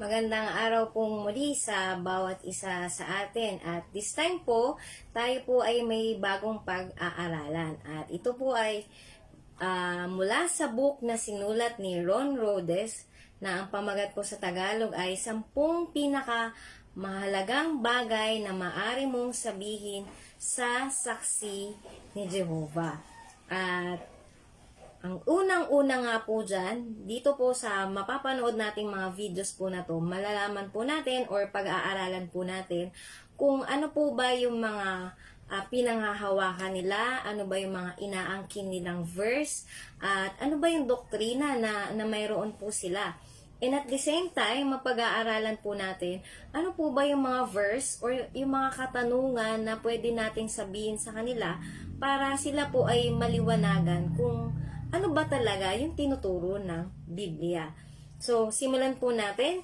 Magandang araw pong muli sa bawat isa sa atin. At this time po, tayo po ay may bagong pag-aaralan. At ito po ay ah, mula sa book na sinulat ni Ron Rhodes na ang pamagat po sa Tagalog ay sampung pinaka mahalagang bagay na maari mong sabihin sa saksi ni Jehovah. At ang unang-una nga po dyan, dito po sa mapapanood nating mga videos po na to, malalaman po natin or pag-aaralan po natin kung ano po ba yung mga ah, pinanghahawakan nila, ano ba yung mga inaangkin nilang verse, at ano ba yung doktrina na, na mayroon po sila. And at the same time, mapag-aaralan po natin, ano po ba yung mga verse or yung mga katanungan na pwede nating sabihin sa kanila para sila po ay maliwanagan kung ano ba talaga yung tinuturo ng Biblia. So, simulan po natin.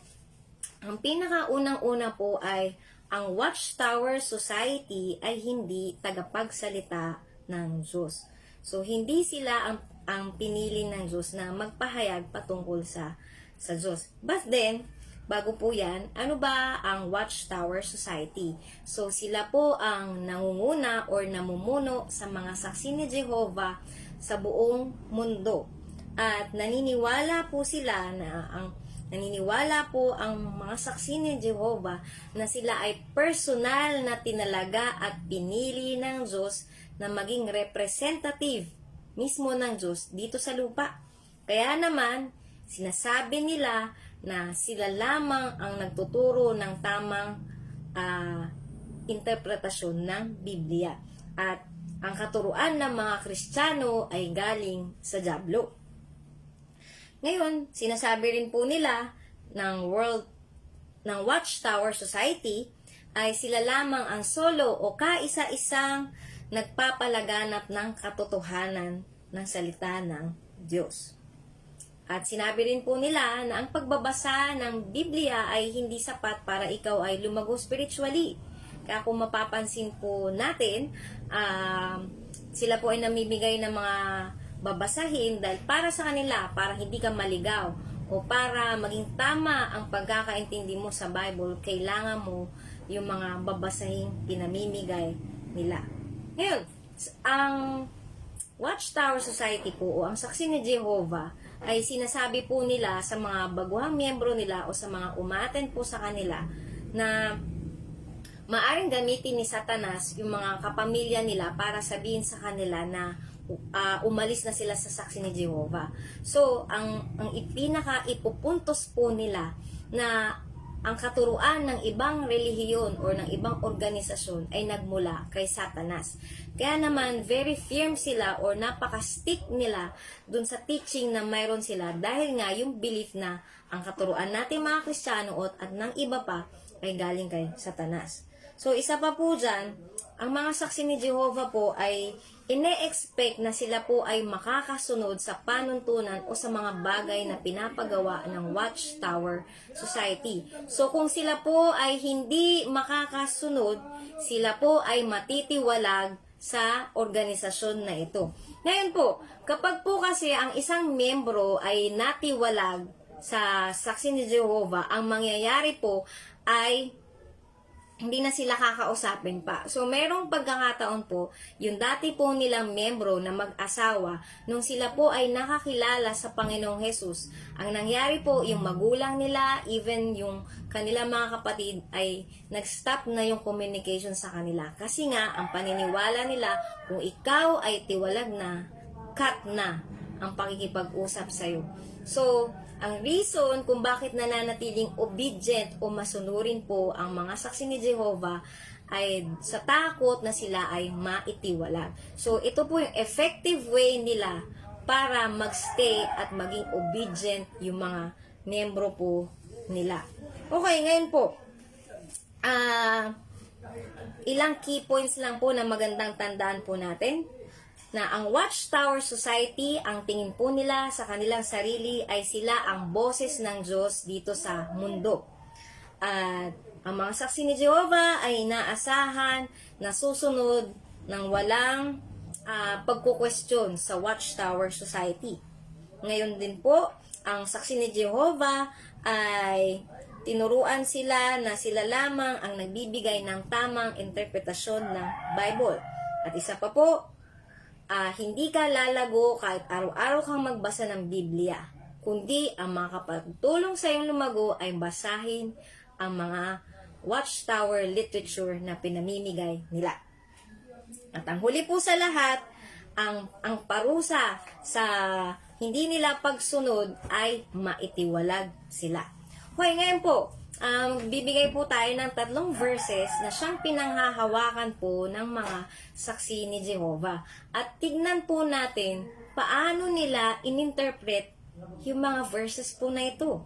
Ang pinakaunang-una po ay ang Watchtower Society ay hindi tagapagsalita ng Diyos. So, hindi sila ang, ang pinili ng Diyos na magpahayag patungkol sa, sa Diyos. But then, bago po yan, ano ba ang Watchtower Society? So, sila po ang nangunguna or namumuno sa mga saksi ni Jehovah sa buong mundo. At naniniwala po sila na ang naniniwala po ang mga saksi ni Jehovah na sila ay personal na tinalaga at pinili ng Diyos na maging representative mismo ng Diyos dito sa lupa. Kaya naman, sinasabi nila na sila lamang ang nagtuturo ng tamang ah, interpretasyon ng Biblia. At ang katuruan ng mga Kristiyano ay galing sa Diablo. Ngayon, sinasabi rin po nila ng World ng Watchtower Society ay sila lamang ang solo o kaisa-isang nagpapalaganap ng katotohanan ng salita ng Diyos. At sinabi rin po nila na ang pagbabasa ng Biblia ay hindi sapat para ikaw ay lumago spiritually. Kaya kung mapapansin po natin, um, sila po ay namimigay ng mga babasahin dahil para sa kanila, para hindi ka maligaw o para maging tama ang pagkakaintindi mo sa Bible, kailangan mo yung mga babasahing pinamimigay nila. Ngayon, ang Watchtower Society po o ang saksi ni Jehovah ay sinasabi po nila sa mga baguhang miyembro nila o sa mga umaten po sa kanila na maaring gamitin ni Satanas yung mga kapamilya nila para sabihin sa kanila na uh, umalis na sila sa saksi ni Jehovah. So, ang, ang ipinaka ipupuntos po nila na ang katuruan ng ibang relihiyon o ng ibang organisasyon ay nagmula kay Satanas. Kaya naman, very firm sila or napaka-stick nila dun sa teaching na mayroon sila dahil nga yung belief na ang katuruan natin mga Kristiyano at, at ng iba pa ay galing kay Satanas. So, isa pa po dyan, ang mga saksi ni Jehovah po ay ine-expect na sila po ay makakasunod sa panuntunan o sa mga bagay na pinapagawa ng Watchtower Society. So, kung sila po ay hindi makakasunod, sila po ay matitiwalag sa organisasyon na ito. Ngayon po, kapag po kasi ang isang membro ay natiwalag sa saksi ni Jehovah, ang mangyayari po ay hindi na sila kakausapin pa. So, merong pagkakataon po, yung dati po nilang membro na mag-asawa, nung sila po ay nakakilala sa Panginoong Hesus, ang nangyari po, yung magulang nila, even yung kanila mga kapatid, ay nag-stop na yung communication sa kanila. Kasi nga, ang paniniwala nila, kung ikaw ay tiwalag na, cut na ang pakikipag-usap sa'yo. So, ang reason kung bakit nananatiling obedient o masunurin po ang mga saksi ni Jehovah ay sa takot na sila ay maitiwalag. So, ito po yung effective way nila para magstay at maging obedient yung mga membro po nila. Okay, ngayon po, ah, ilang key points lang po na magandang tandaan po natin na ang Watchtower Society, ang tingin po nila sa kanilang sarili ay sila ang boses ng Diyos dito sa mundo. At ang mga saksi ni Jehovah ay inaasahan na susunod ng walang uh, pagkukwestiyon sa Watchtower Society. Ngayon din po, ang saksi ni Jehovah ay tinuruan sila na sila lamang ang nagbibigay ng tamang interpretasyon ng Bible. At isa pa po, ah, hindi ka lalago kahit araw-araw kang magbasa ng Biblia, kundi ang makakapagtulong sa iyong lumago ay basahin ang mga watchtower literature na pinamimigay nila. At ang huli po sa lahat, ang ang parusa sa hindi nila pagsunod ay maitiwalag sila. Hoy, ngayon po, um, bibigay po tayo ng tatlong verses na siyang pinanghahawakan po ng mga saksi ni Jehovah. At tignan po natin paano nila ininterpret yung mga verses po na ito.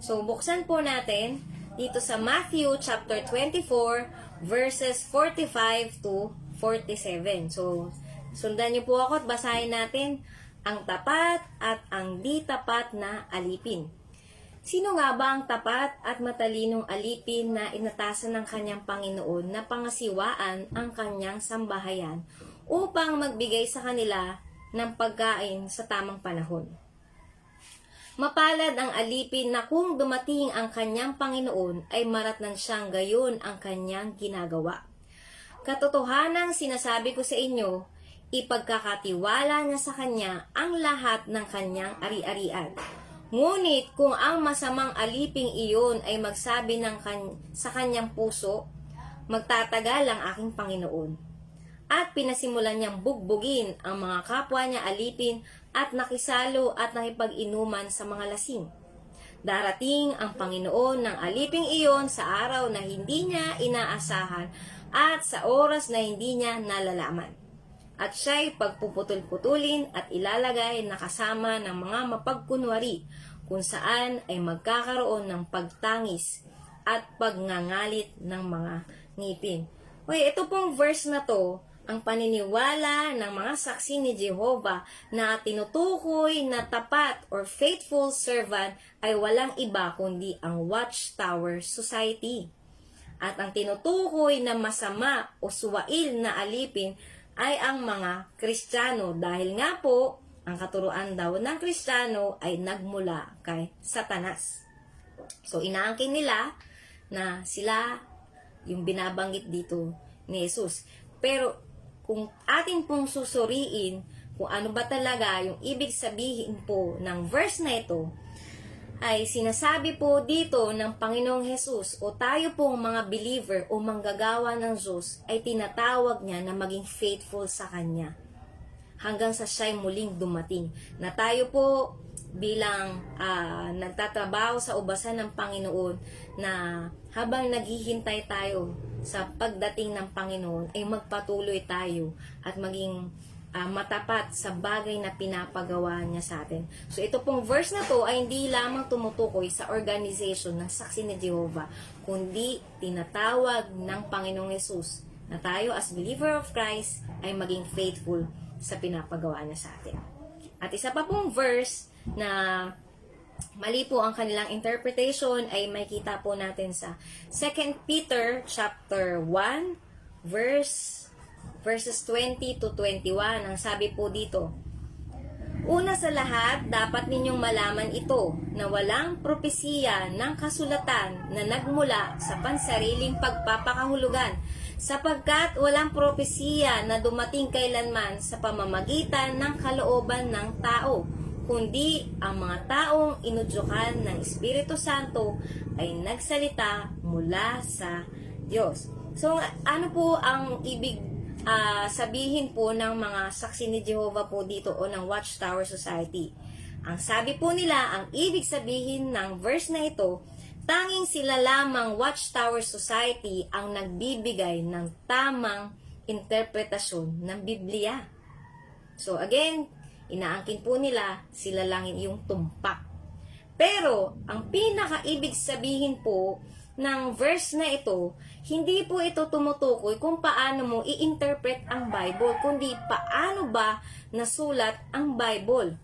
So, buksan po natin dito sa Matthew chapter 24 verses 45 to 47. So, sundan niyo po ako at basahin natin ang tapat at ang di tapat na alipin. Sino nga ba ang tapat at matalinong alipin na inatasan ng kanyang Panginoon na pangasiwaan ang kanyang sambahayan upang magbigay sa kanila ng pagkain sa tamang panahon? Mapalad ang alipin na kung dumating ang kanyang Panginoon ay maratnan siyang gayon ang kanyang ginagawa. Katotohanang sinasabi ko sa inyo, ipagkakatiwala niya sa kanya ang lahat ng kanyang ari-arian. Ngunit kung ang masamang aliping iyon ay magsabi ng kan- sa kanyang puso, magtatagal ang aking Panginoon. At pinasimulan niyang bugbugin ang mga kapwa niya alipin at nakisalo at nakipag-inuman sa mga lasing. Darating ang Panginoon ng aliping iyon sa araw na hindi niya inaasahan at sa oras na hindi niya nalalaman. At siya'y pagpuputol-putulin at ilalagay na kasama ng mga mapagkunwari kung saan ay magkakaroon ng pagtangis at pagngangalit ng mga ngipin. Hoy, ito pong verse na to, ang paniniwala ng mga saksi ni Jehovah na tinutukoy na tapat or faithful servant ay walang iba kundi ang Watchtower Society. At ang tinutukoy na masama o suwail na alipin ay ang mga Kristiyano dahil nga po ang katuruan daw ng Kristiyano ay nagmula kay Satanas. So inaangkin nila na sila yung binabanggit dito ni Jesus. Pero kung atin pong susuriin kung ano ba talaga yung ibig sabihin po ng verse na ito, ay sinasabi po dito ng Panginoong Hesus o tayo pong mga believer o manggagawa ng Diyos ay tinatawag niya na maging faithful sa Kanya hanggang sa siya'y muling dumating. Na tayo po bilang ah, nagtatrabaho sa ubasan ng Panginoon na habang naghihintay tayo sa pagdating ng Panginoon ay magpatuloy tayo at maging ah, matapat sa bagay na pinapagawa niya sa atin. So ito pong verse na to ay hindi lamang tumutukoy sa organization ng Saksi ni Jehovah, kundi tinatawag ng Panginoong Yesus na tayo as believer of Christ ay maging faithful sa pinapagawa niya sa atin. At isa pa pong verse na mali po ang kanilang interpretation ay makita po natin sa 2 Peter chapter 1 verse verses 20 to 21. Ang sabi po dito, Una sa lahat, dapat ninyong malaman ito na walang propesiya ng kasulatan na nagmula sa pansariling pagpapakahulugan sapagkat walang propesiya na dumating kailanman sa pamamagitan ng kalooban ng tao kundi ang mga taong inudyukan ng Espiritu Santo ay nagsalita mula sa Diyos. So, ano po ang ibig ah, sabihin po ng mga saksi ni Jehovah po dito o ng Watchtower Society? Ang sabi po nila, ang ibig sabihin ng verse na ito, tanging sila lamang Watchtower Society ang nagbibigay ng tamang interpretasyon ng Biblia. So again, inaangkin po nila, sila lang yung tumpak. Pero, ang pinakaibig sabihin po ng verse na ito, hindi po ito tumutukoy kung paano mo i-interpret ang Bible, kundi paano ba nasulat ang Bible.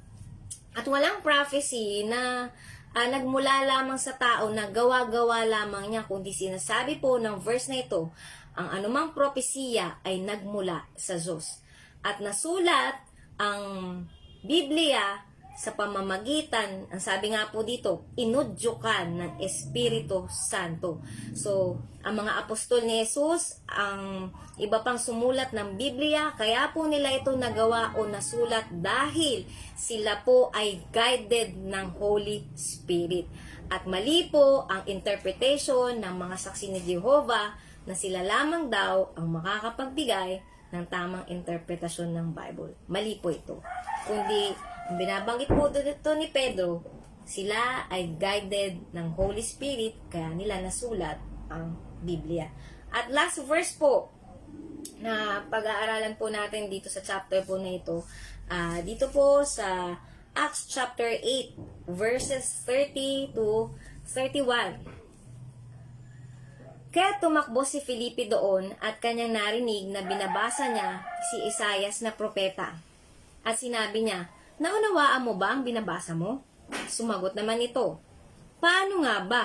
At walang prophecy na ah, nagmula lamang sa tao na gawa-gawa lamang niya, kundi sinasabi po ng verse na ito, ang anumang propesiya ay nagmula sa Diyos. At nasulat ang Biblia sa pamamagitan, ang sabi nga po dito, inudyukan ng Espiritu Santo. So, ang mga apostol ni Jesus, ang iba pang sumulat ng Biblia, kaya po nila ito nagawa o nasulat dahil sila po ay guided ng Holy Spirit. At mali po ang interpretation ng mga saksi ni Jehovah na sila lamang daw ang makakapagbigay ng tamang interpretasyon ng Bible. Mali po ito. Kundi, binabanggit po dito ni Pedro, sila ay guided ng Holy Spirit, kaya nila nasulat ang Biblia. At last verse po, na pag-aaralan po natin dito sa chapter po na ito, ah, dito po sa Acts chapter 8, verses 30 to 31. Kaya tumakbo si Felipe doon at kanyang narinig na binabasa niya si Isayas na propeta. At sinabi niya, Naunawaan mo ba ang binabasa mo? Sumagot naman ito, Paano nga ba?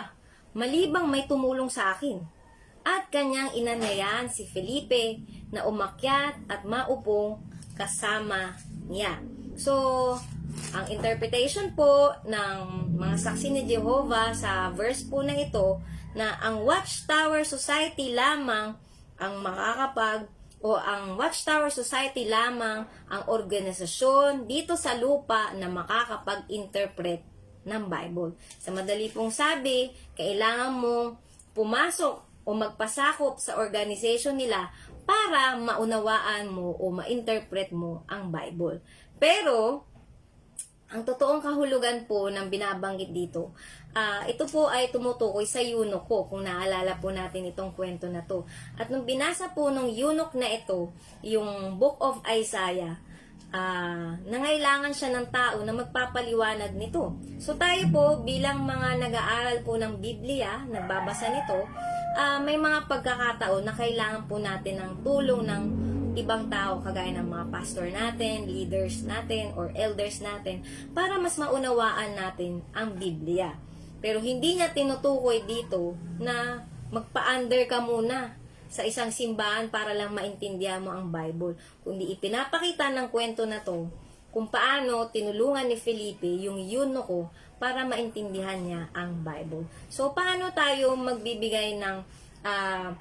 Malibang may tumulong sa akin. At kanyang inanyayan si Felipe na umakyat at maupong kasama niya. So, ang interpretation po ng mga saksi ni Jehovah sa verse po na ito na ang Watchtower Society lamang ang makakapag o ang Watchtower Society lamang ang organisasyon dito sa lupa na makakapag-interpret ng Bible. Sa madali pong sabi, kailangan mong pumasok o magpasakop sa organization nila para maunawaan mo o ma-interpret mo ang Bible. Pero, ang totoong kahulugan po ng binabanggit dito, ah, ito po ay tumutukoy sa eunuch ko, kung naalala po natin itong kwento na to. At nung binasa po ng eunuch na ito, yung Book of Isaiah, ah, nangailangan siya ng tao na magpapaliwanag nito. So tayo po, bilang mga nag-aaral po ng Biblia, nagbabasa nito, ah, may mga pagkakataon na kailangan po natin ng tulong ng ibang tao kagaya ng mga pastor natin, leaders natin, or elders natin para mas maunawaan natin ang Biblia. Pero hindi niya tinutukoy dito na magpa-under ka muna sa isang simbahan para lang maintindihan mo ang Bible. Kundi ipinapakita ng kwento na to kung paano tinulungan ni Felipe yung eunuko para maintindihan niya ang Bible. So, paano tayo magbibigay ng ah,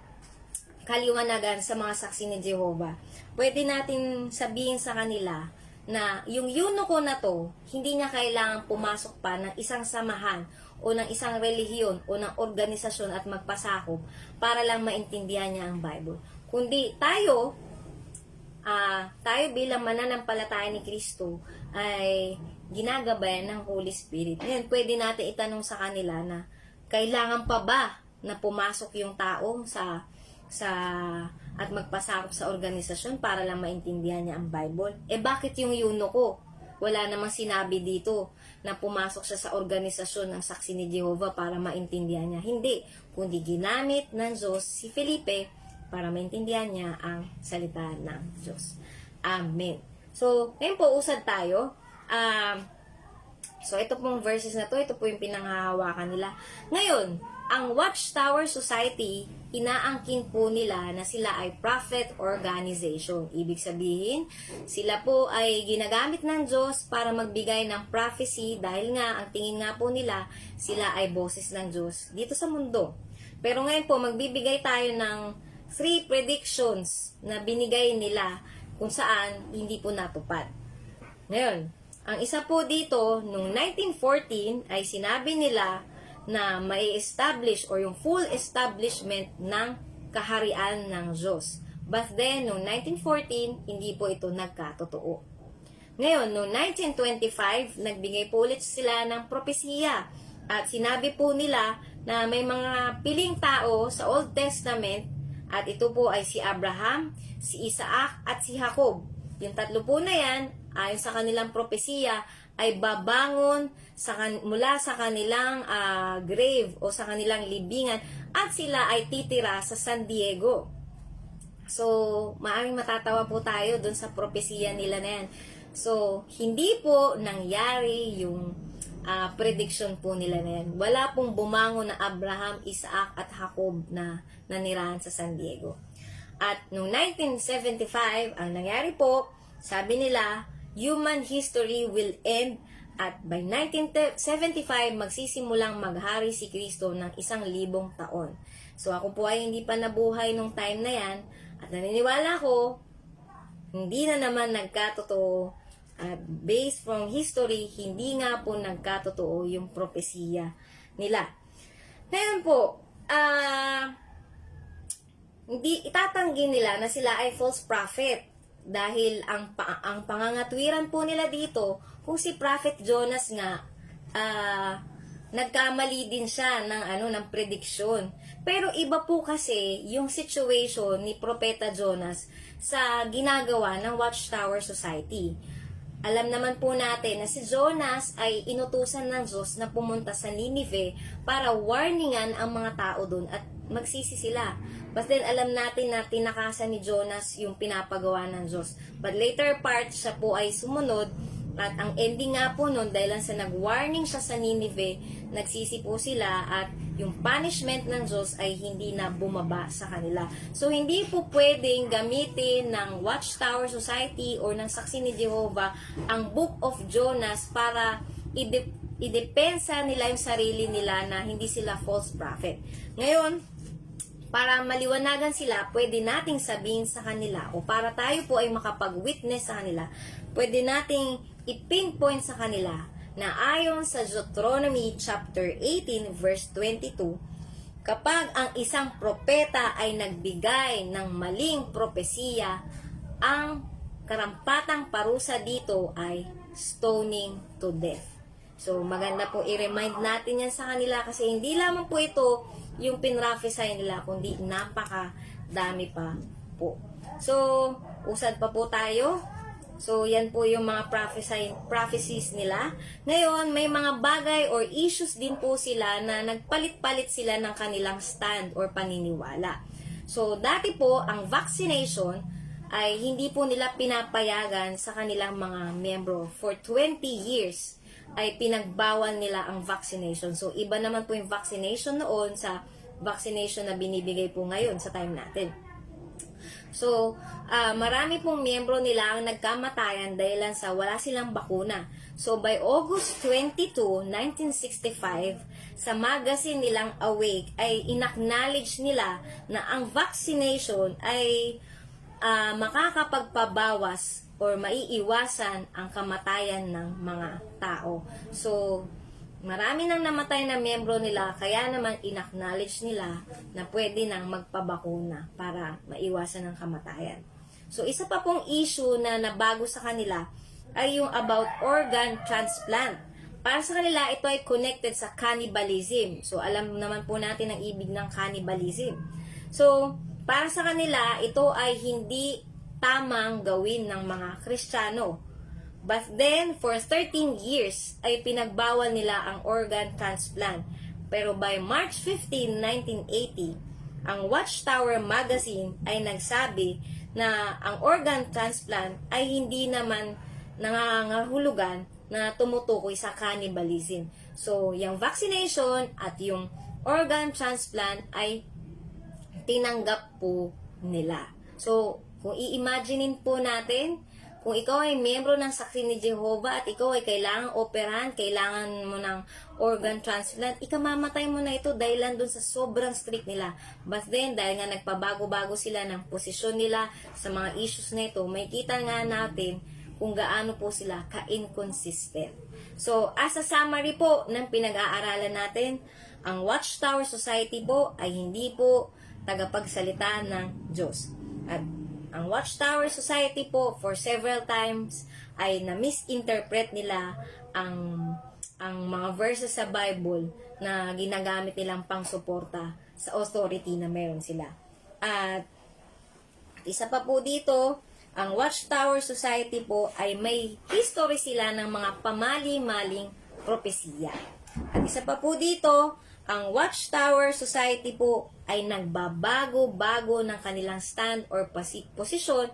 kaliwanagan sa mga saksi ni Jehovah. Pwede natin sabihin sa kanila na yung eunuko na to, hindi niya kailangan pumasok pa ng isang samahan o ng isang relihiyon o ng organisasyon at magpasakop para lang maintindihan niya ang Bible. Kundi tayo, ah tayo bilang mananampalataya ni Kristo ay ginagabayan ng Holy Spirit. Ngayon, pwede natin itanong sa kanila na kailangan pa ba na pumasok yung tao sa sa at magpasakop sa organisasyon para lang maintindihan niya ang Bible. Eh bakit yung eunuko? Wala namang sinabi dito na pumasok siya sa organisasyon ng saksi ni Jehovah para maintindihan niya. Hindi, kundi ginamit ng Diyos si Felipe para maintindihan niya ang salita ng Diyos. Amen. So, ngayon po, usad tayo. Um, So, ito pong verses na to, ito po yung pinanghahawakan nila. Ngayon, ang Watchtower Society, inaangkin po nila na sila ay prophet organization. Ibig sabihin, sila po ay ginagamit ng Diyos para magbigay ng prophecy dahil nga, ang tingin nga po nila, sila ay boses ng Diyos dito sa mundo. Pero ngayon po, magbibigay tayo ng three predictions na binigay nila kung saan hindi po natupad. Ngayon, ang isa po dito, noong 1914 ay sinabi nila na may establish or yung full establishment ng kaharian ng Diyos. But then, noong 1914, hindi po ito nagkatotoo. Ngayon, noong 1925, nagbigay po ulit sila ng propesiya at sinabi po nila na may mga piling tao sa Old Testament at ito po ay si Abraham, si Isaac at si Jacob. Yung tatlo po na yan, ayon sa kanilang propesiya, ay babangon sa kan- mula sa kanilang ah, grave o sa kanilang libingan at sila ay titira sa San Diego. So, maaaring matatawa po tayo dun sa propesiya nila na yan. So, hindi po nangyari yung ah, prediction po nila na yan. Wala pong bumangon na Abraham, Isaac at Jacob na nanirahan sa San Diego. At noong 1975, ang nangyari po, sabi nila, human history will end At by 1975, magsisimulang maghari si Kristo ng isang libong taon. So ako po ay hindi pa nabuhay nung time na yan. At naniniwala ko, hindi na naman nagkatotoo. At based from history, hindi nga po nagkatotoo yung propesiya nila. Ngayon po, ah, hindi itatanggi nila na sila ay false prophet dahil ang pa- ang pangangatwiran po nila dito kung si Prophet Jonas nga ah, nagkamali din siya ng ano ng prediksyon. Pero iba po kasi yung situation ni Propeta Jonas sa ginagawa ng Watchtower Society. Alam naman po natin na si Jonas ay inutusan ng Diyos na pumunta sa Ninive para warningan ang mga tao doon at magsisi sila. Then alam natin na tinakasan ni Jonas yung pinapagawa ng Diyos. But later part, siya po ay sumunod at ang ending nga po nun, dahil lang sa nag-warning siya sa Ninive, nagsisi po sila at yung punishment ng Diyos ay hindi na bumaba sa kanila. So, hindi po pwedeng gamitin ng Watchtower Society or ng Saksi ni Jehovah ang Book of Jonas para ide- idepensa nila yung sarili nila na hindi sila false prophet. Ngayon, para maliwanagan sila, pwede nating sabihin sa kanila o para tayo po ay makapag-witness sa kanila, pwede nating i-pinpoint sa kanila na ayon sa Deuteronomy chapter 18 verse 22, kapag ang isang propeta ay nagbigay ng maling propesiya, ang karampatang parusa dito ay stoning to death. So, maganda po i-remind natin yan sa kanila kasi hindi lamang po ito yung pinrofesy nila, kundi napaka dami pa po. So, usad pa po tayo. So, yan po yung mga prophesy, prophecies nila. Ngayon, may mga bagay or issues din po sila na nagpalit-palit sila ng kanilang stand or paniniwala. So, dati po, ang vaccination ay hindi po nila pinapayagan sa kanilang mga membro. For 20 years ay pinagbawal nila ang vaccination. So, iba naman po yung vaccination noon sa vaccination na binibigay po ngayon sa time natin. So, ah, marami pong miyembro nila ang nagkamatayan dahil sa wala silang bakuna. So, by August 22, 1965, sa magazine nilang Awake ay inacknowledge nila na ang vaccination ay ah, makakapagpabawas or maiiwasan ang kamatayan ng mga tao. So, marami nang namatay na miyembro nila, kaya naman inacknowledge nila na pwede nang magpabakuna para maiwasan ang kamatayan. So, isa pa pong issue na nabago sa kanila ay yung about organ transplant. Para sa kanila, ito ay connected sa cannibalism. So, alam naman po natin ang ibig ng cannibalism. So, para sa kanila, ito ay hindi tamang gawin ng mga Kristiyano. But then, for 13 years, ay pinagbawal nila ang organ transplant. Pero by March 15, 1980, ang Watchtower magazine ay nagsabi na ang organ transplant ay hindi naman nangangahulugan na tumutukoy sa cannibalism. So, yung vaccination at yung organ transplant ay tinanggap po nila. So, kung i-imaginein po natin, kung ikaw ay miyembro ng Saksi ni Jehovah at ikaw ay kailangang operahan, kailangan mo ng organ transplant, ikamamatay mo na ito dahil lang dun sa sobrang strict nila. But then, dahil nga nagpabago-bago sila ng posisyon nila sa mga issues na ito, may kita nga natin kung gaano po sila ka-inconsistent. So, as a summary po ng pinag-aaralan natin, ang Watchtower Society po ay hindi po tagapagsalita ng Diyos. At ang Watchtower Society po for several times ay na-misinterpret nila ang ang mga verses sa Bible na ginagamit nilang pang-suporta sa authority na meron sila. At isa pa po dito, ang Watchtower Society po ay may history sila ng mga pamali-maling propesiya. At isa pa po dito, ang Watchtower Society po ay nagbabago-bago ng kanilang stand or posi- posisyon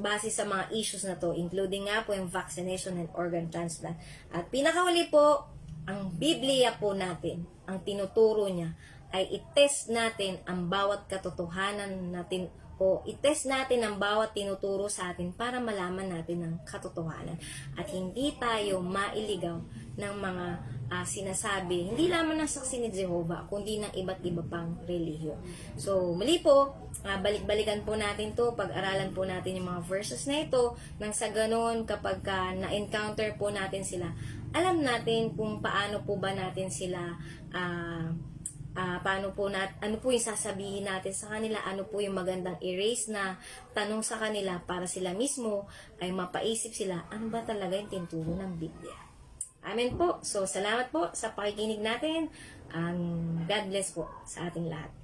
base sa mga issues na to, including nga po yung vaccination and organ transplant. At pinakahuli po, ang Biblia po natin, ang tinuturo niya, ay itest natin ang bawat katotohanan natin o itest natin ang bawat tinuturo sa atin para malaman natin ang katotohanan at hindi tayo mailigaw ng mga ah, sinasabi, hindi lamang ng saksi ni Jehovah, kundi ng iba't iba pang relihiyon. So, muli po, ah, balik-balikan po natin to, pag-aralan po natin yung mga verses na ito, nang sa ganun, kapag ka na-encounter po natin sila, alam natin kung paano po ba natin sila ah, Ah, paano po nat ano po yung sasabihin natin sa kanila, ano po yung magandang erase na tanong sa kanila para sila mismo ay mapaisip sila, ano ba talaga yung tinturo ng Biblia. Amen po. So, salamat po sa pakikinig natin. Um, God bless po sa ating lahat.